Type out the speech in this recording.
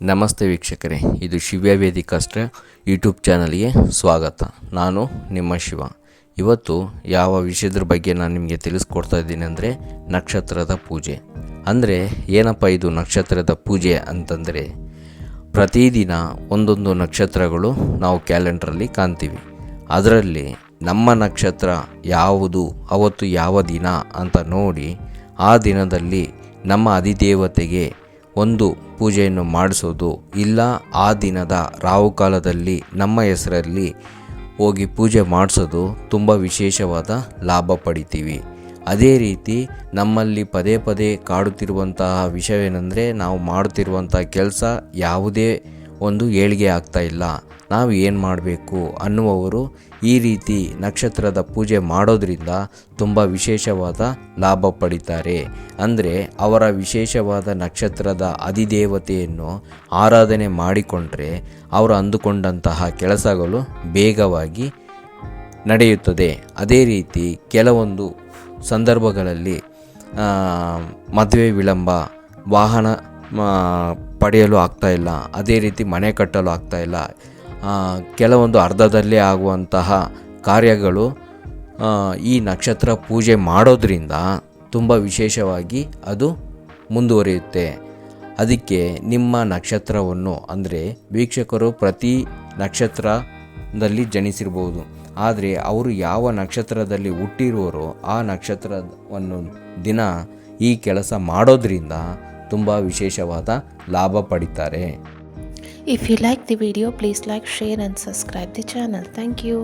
ನಮಸ್ತೆ ವೀಕ್ಷಕರೇ, ಇದು ಶಿವ್ಯ ವೇದಿಕಾಸ್ಟ್ರ ಯೂಟ್ಯೂಬ್ ಚಾನಲ್ಗೆ ಸ್ವಾಗತ. ನಾನು ನಿಮ್ಮ ಶಿವ. ಇವತ್ತು ಯಾವ ವಿಷಯದ ಬಗ್ಗೆ ನಾನು ನಿಮಗೆ ತಿಳಿಸ್ಕೊಡ್ತಾ ಇದ್ದೀನಿ ಅಂದರೆ ನಕ್ಷತ್ರದ ಪೂಜೆ. ಅಂದರೆ ಏನಪ್ಪ ಇದು ನಕ್ಷತ್ರದ ಪೂಜೆ ಅಂತಂದರೆ? ಪ್ರತಿದಿನ ಒಂದೊಂದು ನಕ್ಷತ್ರಗಳು ನಾವು ಕ್ಯಾಲೆಂಡ್ರಲ್ಲಿ ಕಾಣ್ತೀವಿ. ಅದರಲ್ಲಿ ನಮ್ಮ ನಕ್ಷತ್ರ ಯಾವುದು, ಅವತ್ತು ಯಾವ ದಿನ ಅಂತ ನೋಡಿ ಆ ದಿನದಲ್ಲಿ ನಮ್ಮ ಅಧಿದೇವತೆಗೆ ಒಂದು ಪೂಜೆಯನ್ನು ಮಾಡಿಸೋದು ಇಲ್ಲ, ಆ ದಿನದ ರಾಹುಕಾಲದಲ್ಲಿ ನಮ್ಮ ಹೆಸರಲ್ಲಿ ಹೋಗಿ ಪೂಜೆ ಮಾಡಿಸೋದು ತುಂಬ ವಿಶೇಷವಾದ ಲಾಭ ಪಡಿತೀವಿ. ಅದೇ ರೀತಿ ನಮ್ಮಲ್ಲಿ ಪದೇ ಪದೇ ಕಾಡುತ್ತಿರುವಂತಹ ವಿಷಯವೇನೆಂದರೆ ನಾವು ಮಾಡುತ್ತಿರುವಂಥ ಕೆಲಸ ಯಾವುದೇ ಒಂದು ಏಳಿಗೆ ಆಗ್ತಾ ಇಲ್ಲ. ನಾವು ಏನು ಮಾಡಬೇಕು ಅನ್ನುವವರು ಈ ರೀತಿ ನಕ್ಷತ್ರದ ಪೂಜೆ ಮಾಡೋದ್ರಿಂದ ತುಂಬ ವಿಶೇಷವಾದ ಲಾಭ ಪಡಿತಾರೆ. ಅಂದರೆ ಅವರ ವಿಶೇಷವಾದ ನಕ್ಷತ್ರದ ಅಧಿದೇವತೆಯನ್ನು ಆರಾಧನೆ ಮಾಡಿಕೊಂಡ್ರೆ ಅವರು ಅಂದುಕೊಂಡಂತಹ ಕೆಲಸಗಳು ಬೇಗವಾಗಿ ನಡೆಯುತ್ತದೆ. ಅದೇ ರೀತಿ ಕೆಲವೊಂದು ಸಂದರ್ಭಗಳಲ್ಲಿ ಮದುವೆ ವಿಳಂಬ, ವಾಹನ ಪಡೆಯಲು ಆಗ್ತಾ ಇಲ್ಲ. ಅದೇ ರೀತಿ ಮನೆ ಕಟ್ಟಲು ಆಗ್ತಾ ಇಲ್ಲ. ಆ, ಕೆಲವೊಂದು ಅರ್ಧದಲ್ಲೇ ಆಗುವಂತಹ ಕಾರ್ಯಗಳು ಈ ನಕ್ಷತ್ರ ಪೂಜೆ ಮಾಡೋದ್ರಿಂದ ತುಂಬ ವಿಶೇಷವಾಗಿ ಅದು ಮುಂದುವರಿಯುತ್ತೆ. ಅದಕ್ಕೆ ನಿಮ್ಮ ನಕ್ಷತ್ರವನ್ನು ಅಂದರೆ ವೀಕ್ಷಕರು ಪ್ರತಿ ನಕ್ಷತ್ರದಲ್ಲಿ ಜನಿಸಿರ್ಬೋದು. ಆದರೆ ಅವರು ಯಾವ ನಕ್ಷತ್ರದಲ್ಲಿ ಹುಟ್ಟಿರುವರೋ ಆ ನಕ್ಷತ್ರವನ್ನು ದಿನ ಈ ಕೆಲಸ ಮಾಡೋದ್ರಿಂದ ತುಂಬ ವಿಶೇಷವಾದ ಲಾಭ ಪಡಿತಾರೆ if you like the video please like share and subscribe the channel thank you.